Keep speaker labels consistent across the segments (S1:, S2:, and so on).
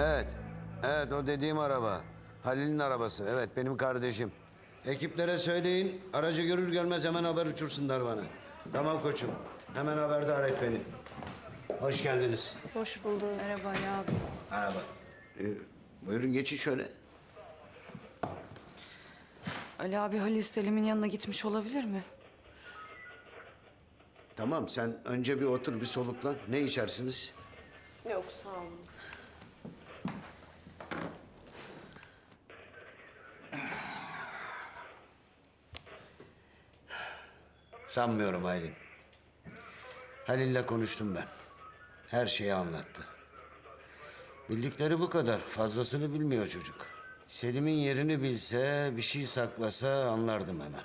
S1: Evet. Evet o dediğim araba. Halil'in arabası. Evet benim kardeşim. Ekiplere söyleyin. Aracı görür görmez hemen haber uçursunlar bana. Tamam koçum. Hemen haberdar et beni. Hoş geldiniz.
S2: Hoş bulduk. Merhaba Ali abi.
S1: Merhaba. Ee, buyurun geçin şöyle.
S2: Ali abi Halil Selim'in yanına gitmiş olabilir mi?
S1: Tamam sen önce bir otur bir soluklan. Ne içersiniz?
S2: Yok sağ olun.
S1: Sanmıyorum Aylin. Halil'le konuştum ben. Her şeyi anlattı. Bildikleri bu kadar. Fazlasını bilmiyor çocuk. Selim'in yerini bilse, bir şey saklasa anlardım hemen.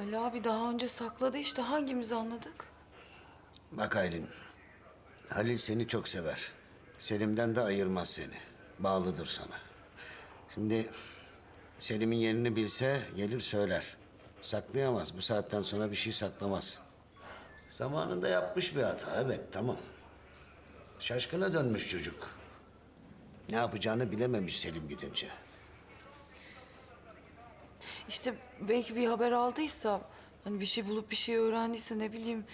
S2: Ali abi daha önce sakladı işte hangimiz anladık?
S1: Bak Aylin, Halil seni çok sever. Selim'den de ayırmaz seni. Bağlıdır sana. Şimdi Selim'in yerini bilse gelir söyler. Saklayamaz. Bu saatten sonra bir şey saklamaz. Zamanında yapmış bir hata. Evet tamam. Şaşkına dönmüş çocuk. Ne yapacağını bilememiş Selim gidince.
S2: İşte belki bir haber aldıysa, hani bir şey bulup bir şey öğrendiyse ne bileyim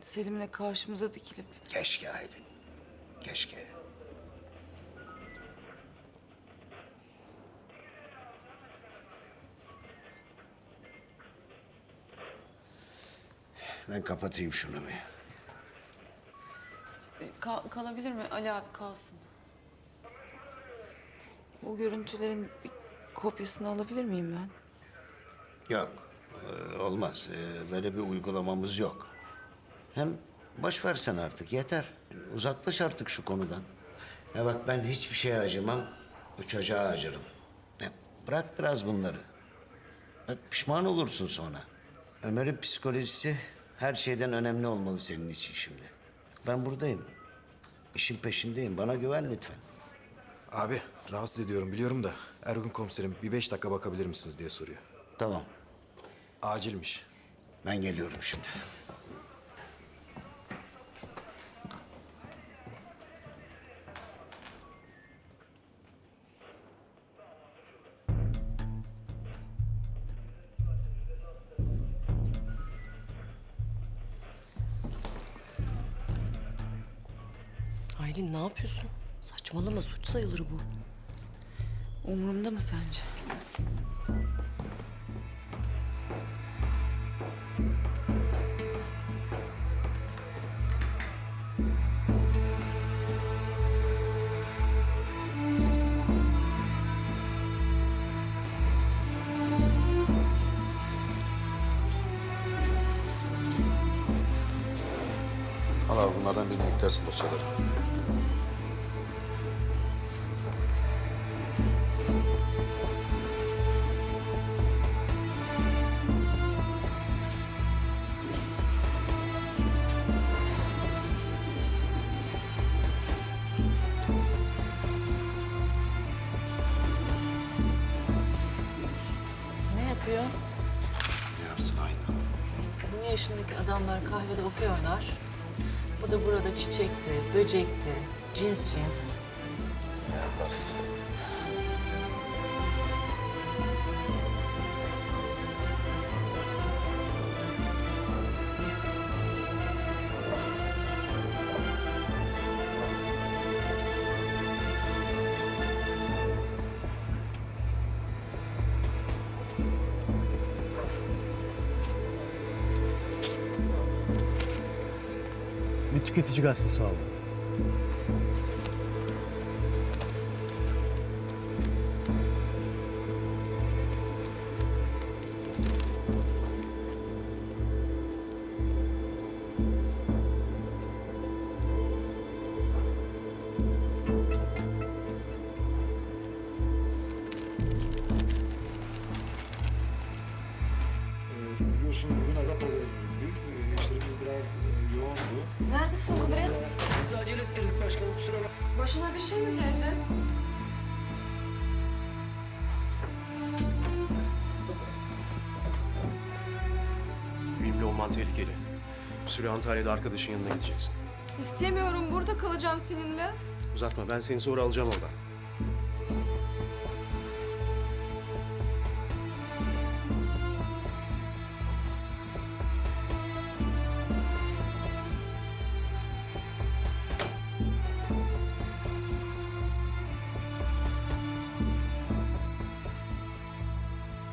S2: Selim'le karşımıza dikilip
S1: Keşke Aylin. Keşke. Ben kapatayım şunu bir.
S2: Kal- kalabilir mi? Ali abi kalsın. Bu görüntülerin bir kopyasını alabilir miyim ben?
S1: Yok, e, olmaz. E, Böyle bir uygulamamız yok. Hem boş versen artık, yeter. Uzaklaş artık şu konudan. Ya bak ben hiçbir şeye acımam, bu çocuğa acırım. Ya bırak biraz bunları. Bak pişman olursun sonra. Ömer'in psikolojisi her şeyden önemli olmalı senin için şimdi. Ben buradayım. İşin peşindeyim. Bana güven lütfen.
S3: Abi rahatsız ediyorum biliyorum da Ergun komiserim bir beş dakika bakabilir misiniz diye soruyor.
S1: Tamam,
S3: Acilmiş.
S1: ben geliyorum şimdi.
S4: Aylin ne yapıyorsun? Saçmalama suç sayılır bu.
S2: Umurumda mı sence?
S5: Al abi bunlardan birini eklersin dosyalara.
S4: Adamlar kahvede okey oynar. Bu da burada çiçekti, böcekti, cins cins.
S5: Ne yaparsın?
S6: Tüketici gazetesi aldım.
S2: Başına bir şey mi geldi?
S7: Benimle olman tehlikeli. Bir süre Antalya'da arkadaşın yanına gideceksin.
S8: İstemiyorum. Burada kalacağım seninle.
S7: Uzatma ben seni sonra alacağım oradan.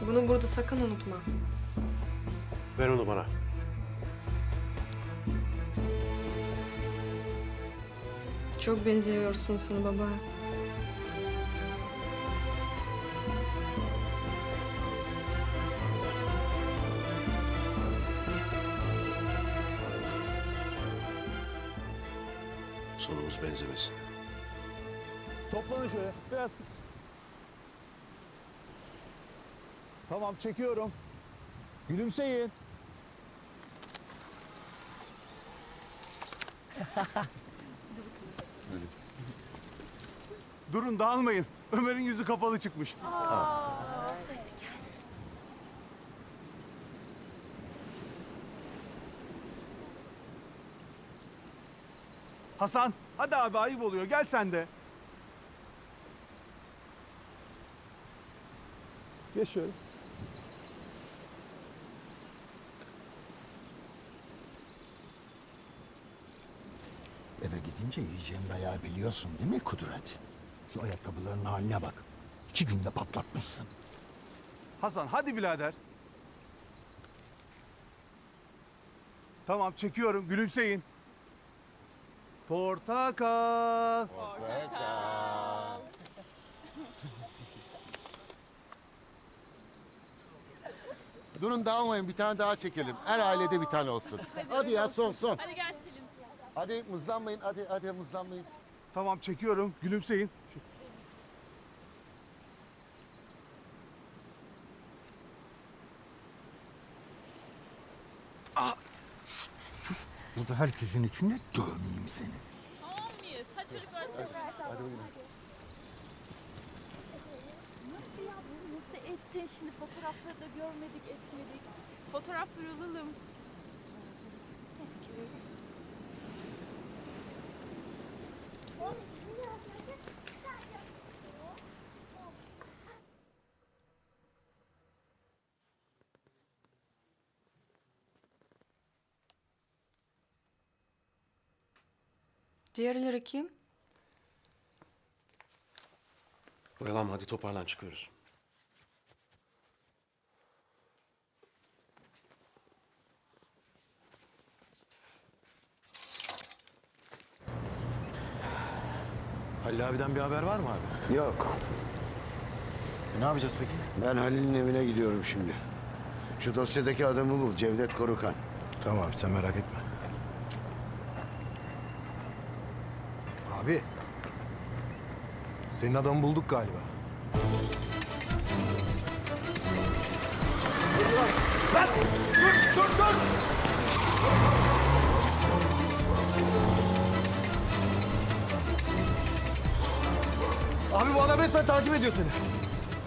S8: Bunu burada sakın unutma.
S7: Ver onu bana.
S8: Çok benziyorsun sana baba.
S7: Sonumuz benzemesin.
S6: Toplanın şöyle. Biraz Tamam çekiyorum. Gülümseyin. Durun dağılmayın. Ömer'in yüzü kapalı çıkmış. Hasan, hadi abi ayıp oluyor. Gel sen de. Geç şöyle.
S9: Gidince yiyeceğim dayağı biliyorsun değil mi Kudret? Şu ayakkabıların haline bak. İki günde patlatmışsın.
S6: Hasan hadi birader. Tamam çekiyorum. Gülümseyin. Portakal.
S5: Durun dağılmayın bir tane daha çekelim. Her ailede bir tane olsun. Hadi ya son son. Hadi gel Selim. Hadi mızlanmayın hadi hadi mızlanmayın.
S6: Tamam çekiyorum. Gülümseyin.
S9: Bu da herkesin içinde dövmeyeyim seni.
S10: Nasıl ya bunu nasıl ettin? Şimdi fotoğrafları da görmedik etmedik. Fotoğrafları alalım.
S8: Diğerleri kim?
S7: Oyalanma hadi toparlan çıkıyoruz.
S3: Halil abiden bir haber var mı abi?
S1: Yok.
S3: E, ne yapacağız peki?
S1: Ben Halil'in evine gidiyorum şimdi. Şu dosyadaki adamı bul Cevdet Korukan.
S3: Tamam abi sen merak etme. Abi. Senin adamı bulduk galiba. Abi bu adam resmen takip ediyor seni.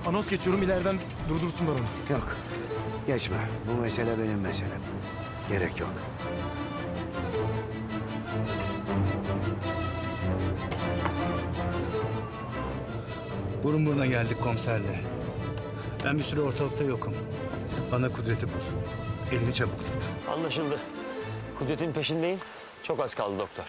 S3: Anons geçiyorum ileriden durdursunlar onu.
S1: Yok. Geçme. Bu mesele benim meselem. Gerek yok.
S6: Burun buruna geldik komiserle. Ben bir süre ortalıkta yokum. Bana Kudret'i bul. Elini çabuk tut.
S11: Anlaşıldı. Kudret'in peşindeyim. Çok az kaldı doktor.